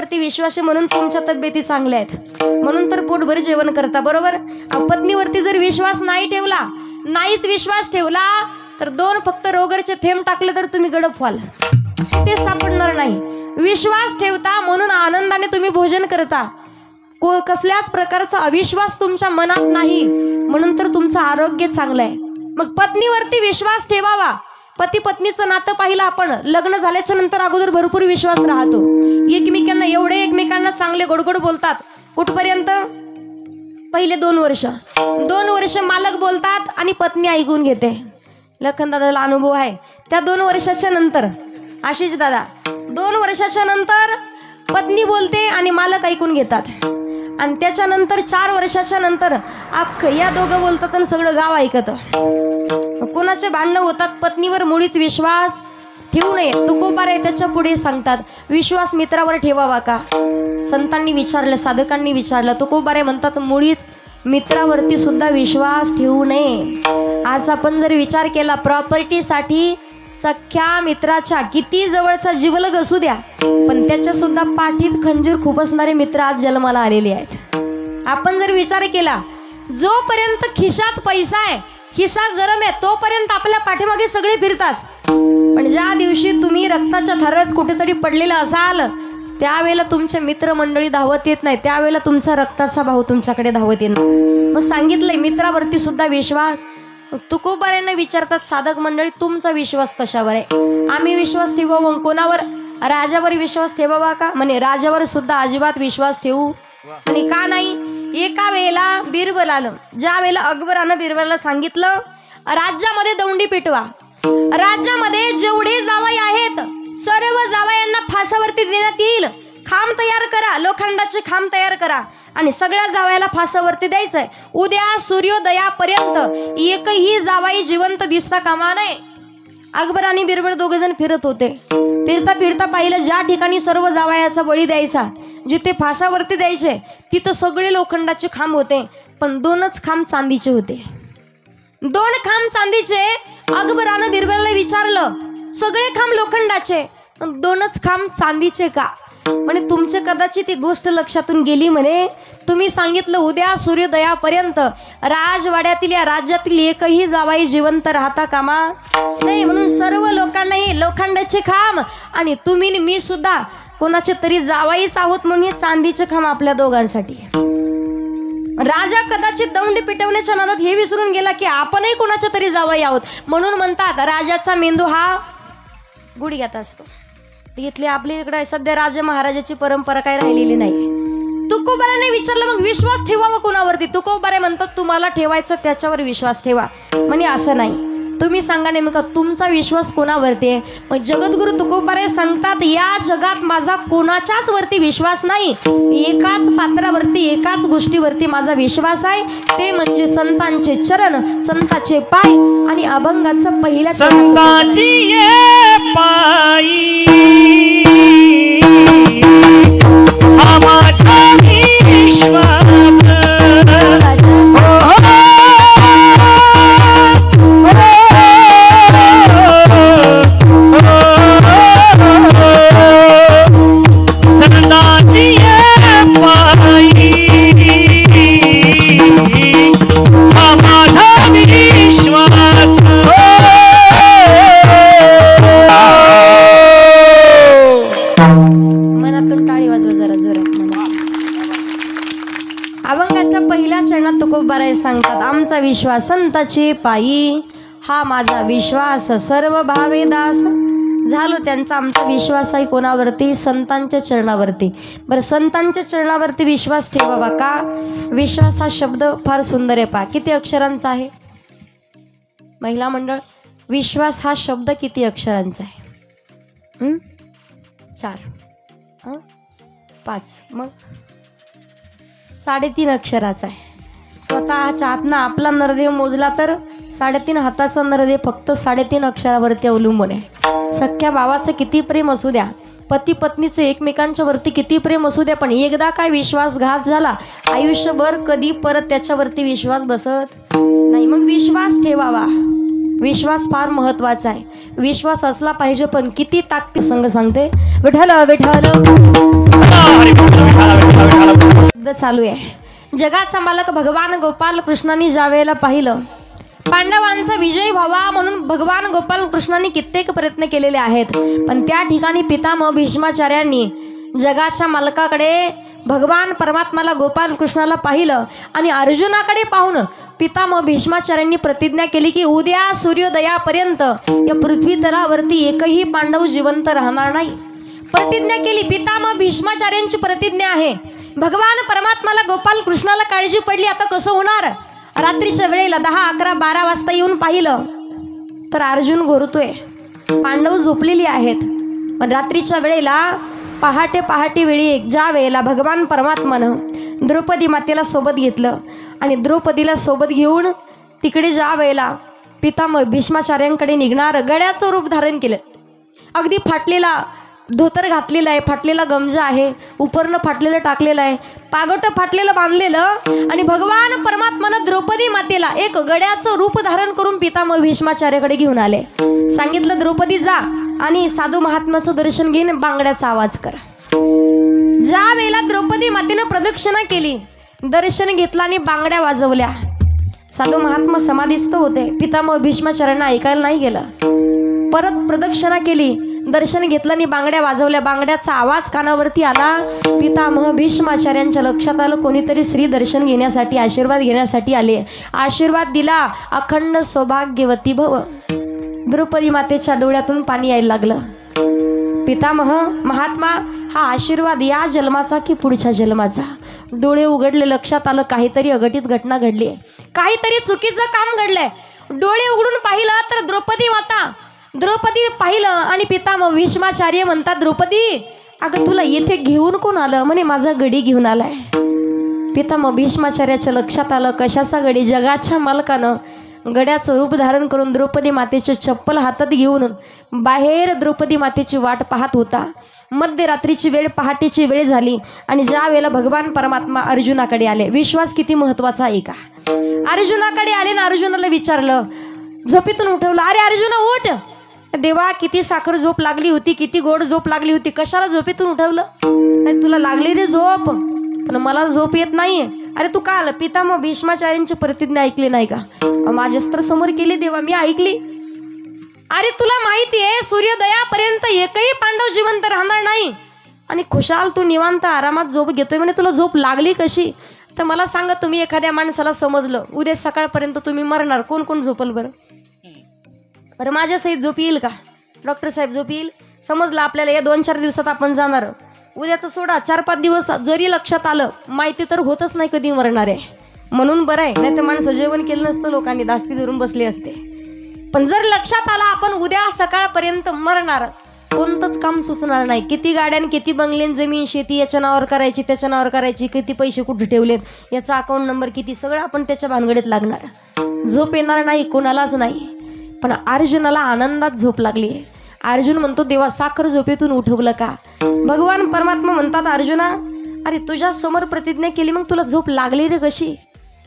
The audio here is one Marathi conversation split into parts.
पत्नीवरती विश्वास आहे म्हणून तुमच्या तब्येती चांगल्या आहेत. म्हणून तर पोटभर जेवण करता बरोबर? पत्नीवरती जर विश्वास नाही ठेवला नाहीच विश्वास ठेवला तर दोन फक्त रोगरचे थेंब टाकले तर तुम्ही गडप व्हाल. ते सापडणार नाही. विश्वास ठेवता म्हणून आनंदाने तुम्ही भोजन करता. को कसल्याच प्रकारचा अविश्वास तुमच्या मनात नाही. म्हणून तर तुमचं आरोग्य चांगलं आहे. मग पत्नीवरती विश्वास ठेवावा. पती पत्नीचं नातं पाहिलं आपण लग्न झाल्याच्यानंतर अगोदर भरपूर विश्वास राहतो. एकमेकांना एवढे एकमेकांना चांगले गोडगोड बोलतात. कुठपर्यंत? पहिले दोन वर्ष. दोन वर्ष मालक बोलतात आणि पत्नी ऐकून घेते. लखन दादाला अनुभव आहे. त्या दोन वर्षाच्या नंतर आशिष दादा दोन वर्षाच्या नंतर पत्नी बोलते आणि मालक ऐकून घेतात. आणि त्याच्यानंतर चार वर्षाच्या नंतर अख्ख या दोघं बोलतात आणि सगळं गाव ऐकतं. कोणाचे भांडणं होतात पत्नीवर मुळीच विश्वास ठेवू नये. तुकोबारे त्याच्या पुढे सांगतात विश्वास मित्रावर ठेवावा का? संतांनी विचारलं साधकांनी विचारलं. तुकोबारे म्हणतात मुळीच मित्रावरती सुद्धा विश्वास ठेवू नये. आज आपण जर विचार केला प्रॉपर्टीसाठी सख्या मित्राच्या किती जवळचा जिवलग असू द्या पण त्याच्या सुद्धा पाठीत खंजीर असणारे मित्र आज जन्माला आलेले आहेत. आपण जर विचार केला जोपर्यंत खिशात पैसा आहे खिसा गरम आहे तोपर्यंत आपल्या पाठीमागे सगळे फिरतात. पण ज्या दिवशी तुम्ही रक्ताच्या थरात कुठेतरी पडलेला असाल त्यावेळेला तुमचे मित्रमंडळी धावत येत नाही. त्यावेळेला तुमचा रक्ताचा भाऊ तुमच्याकडे धावत येणार मग सांगितलंय मित्रावरती सुद्धा विश्वास. मग तुकोबाऱ्यांना विचारतात साधक मंडळी तुमचा विश्वास कशावर आहे? आम्ही विश्वास ठेवा मग कोणावर? राजावर विश्वास ठेवावा का? म्हणे राजावर सुद्धा अजिबात विश्वास ठेवू. आणि का नाही? एका वेळेला बिरबल आलं ज्या वेळेला अकबरानं बिरबलला सांगितलं राज्यामध्ये दौंडी पिटवा. राज्यामध्ये जेवढे जावाई आहेत सर्व जावयांना फासावरती देण्यात येईल. खांब तयार करा लोखंडाचे खांब तयार करा आणि सगळ्या जावयाला फासावरती द्यायचंय. उद्या सूर्योदयापर्यंत एकही जावाई जिवंत दिसता कामा नये. अकबर आणि बिरबल दोघे जण फिरत होते. फिरता फिरता पाहिलं ज्या ठिकाणी सर्व जावयाचा बळी द्यायचा जिथे फासावरती द्यायचे तिथं सगळे लोखंडाचे खांब होते पण दोनच खांब चांदीचे होते. दोन खांब चांदीचे अकबरानं बिरबलला विचारलं सगळे खांब लोखंडाचे पण दोनच खांब चांदीचे का? म्हणे तुमचे कदाचित ती गोष्ट लक्षातून गेली म्हणे. तुम्ही सांगितलं उद्या सूर्योदयापर्यंत राजवाड्यातील या राज्यातील एकही जावाई जिवंत राहता कामा नाही म्हणून सर्व लोकांनाही लोखंडाचे खांब आणि तुम्ही मी सुद्धा कोणाच्या तरी जावाईच आहोत म्हणून हे चांदीचे खांब आपल्या दोघांसाठी. राजा कदाचित दौंड पिटवण्याच्या नादात हे विसरून गेला की आपणही कोणाच्या तरी जावाई आहोत. म्हणून म्हणतात राजाचा मेंदू हा गुडघ्यात असतो. इथली आपली इकडे सध्या राजा महाराजाची परंपरा काही राहिलेली नाही. तुकोबाराने विचारलं मग विश्वास ठेवावा कोणावरती? तुकोबारे म्हणतात तुम्हाला ठेवायचं त्याच्यावर विश्वास ठेवा. म्हणे असं नाही. तुम्ही सांगा नेमका तुमचा विश्वास कोणावरती आहे? मग जगद्गुरु तुकोबारे सांगतात या जगात माझा कोणाच्याच वरती विश्वास नाही. एकाच पात्रावरती एकाच गोष्टीवरती माझा विश्वास आहे. ते म्हणजे संतांचे चरण संताचे पाय आणि अभंगाचं पहिल्या संताची त्याच्या पहिल्या चरणात तुकोबाराय सांगतात. आमचा विश्वास संताचे पायी. हा माझा विश्वास. सर्व भावे दास. झालो त्यांचा आमचा विश्वास आहे कोणावरती? संतांच्या चरणावरती. बरं संतांच्या चरणावरती विश्वास ठेवावा का? विश्वास हा शब्द फार सुंदर आहे पा किती अक्षरांचा आहे? महिला मंडळ विश्वास हा शब्द किती अक्षरांचा आहे? चार. हां? पाच. मग? साडेतीन अक्षराचा आहे. स्वतःच्या हातनं आपला नरदेव मोजला तर साडेतीन हाताचा नरदेव फक्त साडेतीन अक्षरावरती अवलंबून आहे. सख्या भावाचं किती प्रेम असू द्या. पती पत्नीचं एकमेकांच्या वरती किती प्रेम असू द्या पण एकदा काय विश्वासघात झाला आयुष्यभर कधी परत त्याच्यावरती विश्वास बसत नाही. मग विश्वास ठेवावा. विश्वास फार महत्त्वाचा आहे. विश्वास असला पाहिजे पण किती ताकदी संघ सांगते. विठल विठल युद्ध चालू आहे. जगाचा मालक भगवान गोपाल कृष्णांनी ज्यावेळेला पाहिलं पांडवांचा विजय व्हावा म्हणून भगवान गोपाल कृष्णाने कित्येक प्रयत्न केलेले आहेत. पण त्या ठिकाणी पितामह भीष्माचार्यांनी जगाच्या मालकाकडे भगवान परमात्माला गोपाल कृष्णाला पाहिलं आणि अर्जुनाकडे पाहून पितामह भीष्माचार्यांनी प्रतिज्ञा केली की उद्या सूर्योदयापर्यंत या पृथ्वी तलावरती एकही पांडव जिवंत राहणार नाही. प्रतिज्ञा केली पितामह भीष्माचार्यांची प्रतिज्ञा आहे. भगवान परमात्माला गोपाल कृष्णाला काळजी पडली आता कसं होणार? रात्रीच्या वेळेला दहा अकरा बारा वाजता येऊन पाहिलं तर अर्जुन गोरतोय. पांडव झोपलेली आहेत. पण रात्रीच्या वेळेला पहाटे पहाटे वेळी एक ज्या वेळेला भगवान परमात्मानं द्रौपदी मातेला सोबत घेतलं आणि द्रौपदीला सोबत घेऊन तिकडे ज्या वेळेला पितामह भीष्माचार्यांकडे निघणार गड्याचं रूप धारण केलं. अगदी फाटलेला धोतर घातलेला आहे फाटलेला गमजा आहे उपरनं फाटलेलं टाकलेलं आहे पागट फाटलेलं बांधलेलं आणि भगवान परमात्मानं द्रौपदी मातेला एक गड्याचं रूप धारण करून पितामह भीष्माचार्याकडे घेऊन आले. सांगितलं द्रौपदी जा आणि साधू महात्माचं दर्शन घेईन बांगड्याचा आवाज कर. ज्या वेळेला द्रौपदी मातेनं प्रदक्षिणा केली दर्शन घेतलं आणि बांगड्या वाजवल्या. साधू महात्मा समाधीस्थ होते. पितामह भीष्माचार्यांना ऐकायला नाही गेलं. परत प्रदक्षिणा केली. दर्शन घेतलं आणि बांगड्या वाजवल्या. बांगड्याचा आवाज कानावरती आला. पितामह भीष्माचार्यांच्या लक्षात आलं. कोणीतरी श्री दर्शन घेण्यासाठी आशीर्वाद घेण्यासाठी आले. आशीर्वाद दिला. अखंड सौभाग्यवती भव. द्रौपदी मातेच्या डोळ्यातून पाणी यायला लागलं. पितामह महात्मा हा आशीर्वाद या जन्माचा की पुढच्या जन्माचा? डोळे उघडले. लक्षात आलं काहीतरी अघटित घटना घडली. काहीतरी चुकीचं काम घडलंय. डोळे उघडून पाहिलं तर द्रौपदी माता द्रौपदी पाहिलं आणि पितामह भीष्माचार्य म्हणतात द्रौपदी अगं तुला येथे घेऊन कोण आलं? म्हणे माझा गडी घेऊन आलाय. पितामह भीष्माचार्याच्या लक्षात आलं कशाचा गडी? जगाच्या मालकानं गड्याचं रूप धारण करून द्रौपदी मातेचे चप्पल हातात घेऊन बाहेर द्रौपदी मातेची वाट पाहत होता. मध्यरात्रीची वेळ पहाटेची वेळ झाली आणि ज्या वेळेला भगवान परमात्मा अर्जुनाकडे आले. विश्वास किती महत्त्वाचा आहे का? अर्जुनाकडे आले ना अर्जुनाला विचारलं. झोपेतून उठवलं. अरे अर्जुना उठ! देवा किती साखर झोप लागली होती किती गोड झोप लागली होती. कशाला झोपेतून उठवलं? अरे तुला लागली रे झोप. पण मला झोप येत नाहीये. अरे तू काल आलं? पितामह भीष्माचार्यांची प्रतिज्ञा ऐकली नाही का? अहो, तर समोर केली देवा मी ऐकली. अरे तुला माहिती आहे सूर्योदयापर्यंत एकही पांडव जिवंत राहणार नाही. आणि खुशाल तू निवांत आरामात झोप घेतोय म्हणे तुला झोप लागली कशी? तर मला सांगा तुम्ही एखाद्या माणसाला समजलं उद्या सकाळपर्यंत तुम्ही मरणार. कोण कोण झोपल बरं? बरं माझ्यासहित झोप येईल का? डॉक्टर साहेब झोप येईल? समजलं आपल्याला या दोन चार दिवसात आपण जाणार. उद्याचं सोडा चार पाच दिवस जरी लक्षात आलं माहिती तर होतच नाही कधी मरणार आहे. म्हणून बरं आहे नाही तर माणसं जेवण केलं नसतं लोकांनी दास्ती धरून बसले असते. पण जर लक्षात आला आपण उद्या सकाळपर्यंत मरणार कोणतंच काम सुचणार नाही. किती गाड्यान किती बंगलेन जमीन शेती याच्या नावावर करायची त्याच्या नावावर करायची किती पैसे कुठे ठेवलेत याचा अकाउंट नंबर किती सगळं आपण त्याच्या भानगडीत लागणार. झोप येणार नाही कोणालाच नाही. पण अर्जुनाला आनंदात झोप लागली. आहे अर्जुन म्हणतो देवा साखर झोपेतून उठवलं का? भगवान परमात्मा म्हणतात अर्जुना अरे तुझ्या समोर प्रतिज्ञा केली मग तुला झोप लागली रे कशी?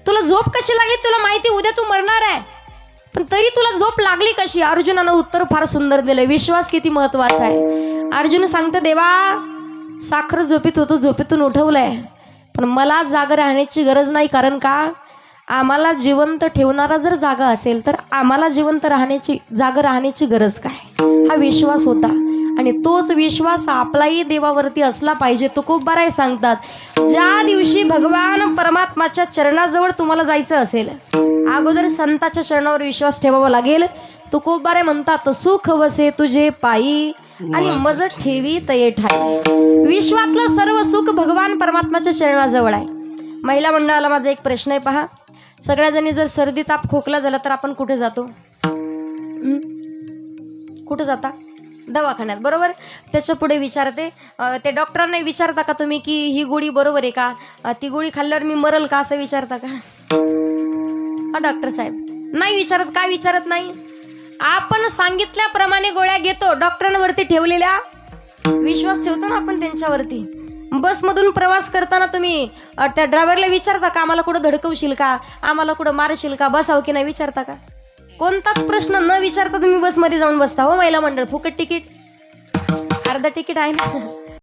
तुला झोप कशी लागली? तुला माहिती उद्या तू मरणार आहे. पण तरी तुला झोप लागली कशी? अर्जुनानं उत्तर फार सुंदर दिलंय. विश्वास किती महत्त्वाचा आहे. अर्जुन सांगतो देवा साखर झोपेत होतो झोपेतून उठवलंय. पण मला जागा राहण्याची गरज नाही कारण का? आम्हाला जिवंत ठेवणारा जर जागा असेल तर आम्हाला जिवंत राहण्याची जागा राहण्याची गरज काय? हा विश्वास होता. आणि तोच विश्वास आपलाही देवावरती असला पाहिजे तो खूप बराय सांगतात. ज्या दिवशी भगवान परमात्माच्या चरणाजवळ तुम्हाला जायचं असेल अगोदर संताच्या चरणावर विश्वास ठेवावा लागेल. तू खूप बारे म्हणतात सुख वसे तुझे पायी आणि मज ठेवी तये ठाई. विश्वातलं सर्व सुख भगवान परमात्माच्या चरणाजवळ आहे. महिला मंडळाला माझा एक प्रश्न आहे पहा. सगळ्याजणी जर सर्दी ताप खोकला झाला तर आपण कुठे जातो? कुठं जाता? दवाखान्यात बरोबर? त्याच्या पुढे विचारते. ते डॉक्टरांना विचारता का तुम्ही की ही गोळी बरोबर आहे का? ती गोळी खाल्ल्यावर मी मरल का असं विचारता का? हा डॉक्टर साहेब नाही विचारत काय विचारत नाही? आपण सांगितल्याप्रमाणे गोळ्या घेतो डॉक्टरांवरती ठेवलेल्या. विश्वास ठेवतो ना आपण त्यांच्यावरती? बसमधून प्रवास करताना तुम्ही त्या ड्रायव्हरला विचारता का आम्हाला कुठं धडकवशील का? आम्हाला कुठं मारशील का? बसाव की नाही विचारता का? कोणताच प्रश्न न विचारता तुम्ही बसमध्ये जाऊन बसता हो महिला मंडळ. फुकट तिकीट. अर्धा तिकीट आहे ना?